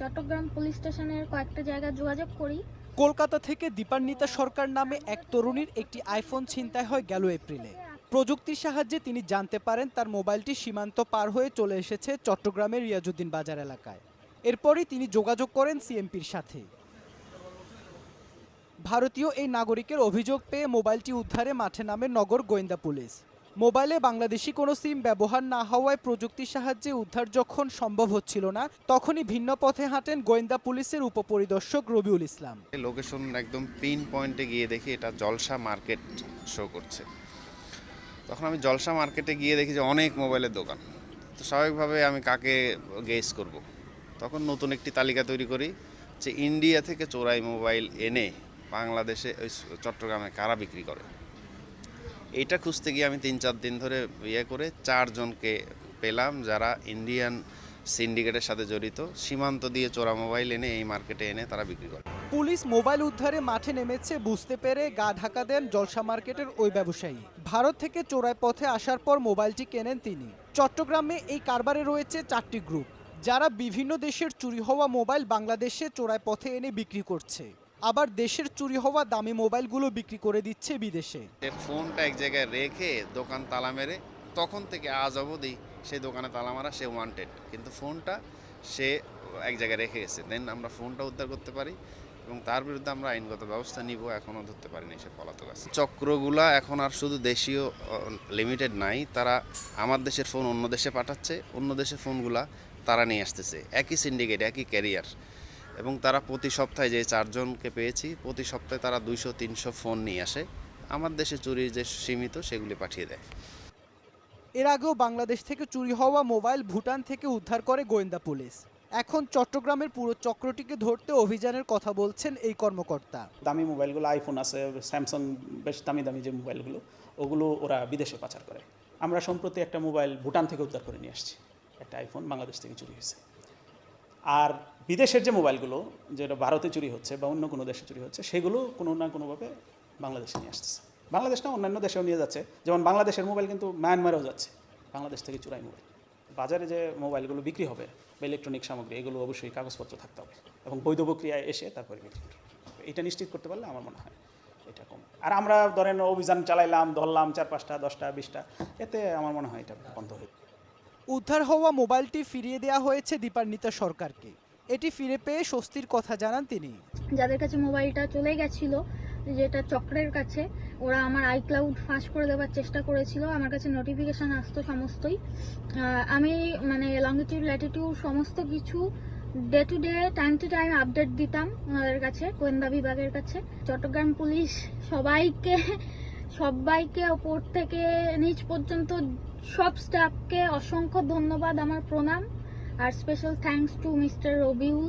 Chittagong police স্টেশনের কয়েকটা জায়গায় যোগাযোগ করি। কলকাতা থেকে দীপান্বিতা সরকার নামে এক তরুণীর একটি আইফোন ছিনতাই হয় গেল এপ্রিলে। প্রযুক্তির সাহায্যে তিনি জানতে পারেন তার মোবাইলটি সীমান্ত পার হয়ে চলে এসেছে চট্টগ্রামের রিয়াজুদ্দিন বাজার এলাকায়। এরপরই তিনি যোগাযোগ করেন সিএমপির সাথে। ভারতীয় এই নাগরিকের অভিযোগ পেয়ে মোবাইলটি উদ্ধারে মাঠে নামে নগর গোয়েন্দা পুলিশ। মোবাইলে বাংলাদেশি কোনো সিম ব্যবহার না হওয়ায় প্রযুক্তির সাহায্যে উদ্ধার যখন সম্ভব হচ্ছিল না, তখনই ভিন্ন পথে হাঁটেন গোয়েন্দা পুলিশের উপপরিদর্শক রবিউল ইসলাম। লোকেশন একদম পিন পয়েন্টে গিয়ে দেখি এটা জলসা মার্কেট শো করছে। তখন আমি জলসা মার্কেটে গিয়ে দেখি যে অনেক মোবাইলের দোকান। তো স্বাভাবিকভাবে আমি কাকে গেস করব। তখন নতুন একটি তালিকা তৈরি করি যে ইন্ডিয়া থেকে চোরাই মোবাইল এনে বাংলাদেশে ওই চট্টগ্রামে কারা বিক্রি করে? এইটা খুঁজতে গিয়ে আমি তিন চার দিন ধরে ইয়ে করে চারজনকে পেলাম যারা ইন্ডিয়ান সিন্ডিকেটের সাথে জড়িত। সীমান্ত দিয়ে চোরা মোবাইল এনে এই মার্কেটে এনে তারা বিক্রি করে। পুলিশ মোবাইল উদ্ধারে মাঠে নেমেছে, বুঝতে পেরে গা ঢাকা দেন জলসা মার্কেটের ওই ব্যবসায়ী। ভারত থেকে চোরাই পথে আসার পর মোবাইলটি কেনেন তিনি। চট্টগ্রামে এই কারবারে রয়েছে চারটি গ্রুপ যারা বিভিন্ন দেশের চুরি হওয়া মোবাইল বাংলাদেশে চোরাই পথে এনে বিক্রি করছে। আবার দেশের চুরি হওয়া দামি মোবাইলগুলো বিক্রি করে দিচ্ছে বিদেশে। সে ফোনটা এক জায়গায় রেখে দোকান তালা মেরে, তখন থেকে আজ অবধি সেই দোকানে তালা মারা, সে ওয়ান্টেড কিন্তু ফোনটা সে এক জায়গায় রেখে গেছে। দেন আমরা ফোনটা উদ্ধার করতে পারি এবং তার বিরুদ্ধে আমরা আইনগত ব্যবস্থা নিব, এখনও ধরতে পারিনি সে পলাতক আছে। চক্রগুলা এখন আর শুধু দেশীয় লিমিটেড নাই, তারা আমার দেশের ফোন অন্য দেশে পাঠাচ্ছে, অন্য দেশের ফোনগুলা তারা নিয়ে আসতেছে। একই সিন্ডিকেট একই ক্যারিয়ার এবং তারা প্রতি সপ্তাহে যে চারজনকে পেয়েছি প্রতি সপ্তাহে তারা দুইশো তিনশো ফোন নিয়ে আসে। আমার দেশে চুরির যে সীমিত সেগুলি পাঠিয়ে দেয়। এর আগেও বাংলাদেশ থেকে চুরি হওয়া মোবাইল ভুটান থেকে উদ্ধার করে গোয়েন্দা পুলিশ। এখন চট্টগ্রামের পুরো চক্রটিকে ধরতে অভিযানের কথা বলছেন এই কর্মকর্তা। দামি মোবাইলগুলো আইফোন আছে স্যামসাং বেশ দামি দামি যে মোবাইলগুলো ওগুলো ওরা বিদেশে পাচার করে। আমরা সম্প্রতি একটা মোবাইল ভুটান থেকে উদ্ধার করে নিয়ে আসছি। একটা আইফোন বাংলাদেশ থেকে চুরি হয়েছে। আর বিদেশের যে মোবাইলগুলো, যেটা ভারতে চুরি হচ্ছে বা অন্য কোনো দেশে চুরি হচ্ছে, সেগুলো কোনো না কোনোভাবে বাংলাদেশে নিয়ে আসতেছে। বাংলাদেশ না, অন্যান্য দেশেও নিয়ে যাচ্ছে। যেমন বাংলাদেশের মোবাইল কিন্তু মায়ানমারেও যাচ্ছে, বাংলাদেশ থেকে চুরাই মোবাইল। বাজারে যে মোবাইলগুলো বিক্রি হবে বা ইলেকট্রনিক সামগ্রী, এগুলো অবশ্যই কাগজপত্র থাকতে হবে এবং বৈধ প্রক্রিয়ায় এসে তারপরে বিক্রি এটা নিশ্চিত করতে পারলে আমার মনে হয় এটা কম। আর আমরা ধরেন অভিযান চালাইলাম, ধরলাম চার পাঁচটা, দশটা, বিশটা, এতে আমার মনে হয় এটা বন্ধ হয়ে। উদ্ধার হওয়া মোবাইলটি ফিরিয়ে দেওয়া হয়েছে দীপান্বিতা সরকারকে। এটি ফিরে পেয়ে স্বস্তির কথা জানান তিনি। যাদের কাছে মোবাইলটা চলে গেছিল, যেটা চক্রের কাছে, ওরা আমার আইক্লাউড ফাঁস করে দেওয়ার চেষ্টা করেছিল, আমার কাছে নোটিফিকেশান আসতো সমস্তই। আমি মানে লঙ্গিটিউড ল্যাটিটিউড সমস্ত কিছু day to day time to time update দিতাম ওনাদের কাছে, গোয়েন্দা বিভাগের কাছে। চট্টগ্রাম পুলিশ সবাইকে সবাইকে ওপর থেকে নিচ পর্যন্ত সব স্টাফকে অসংখ্য ধন্যবাদ আমার প্রণাম। আর special thanks to mister Rabiul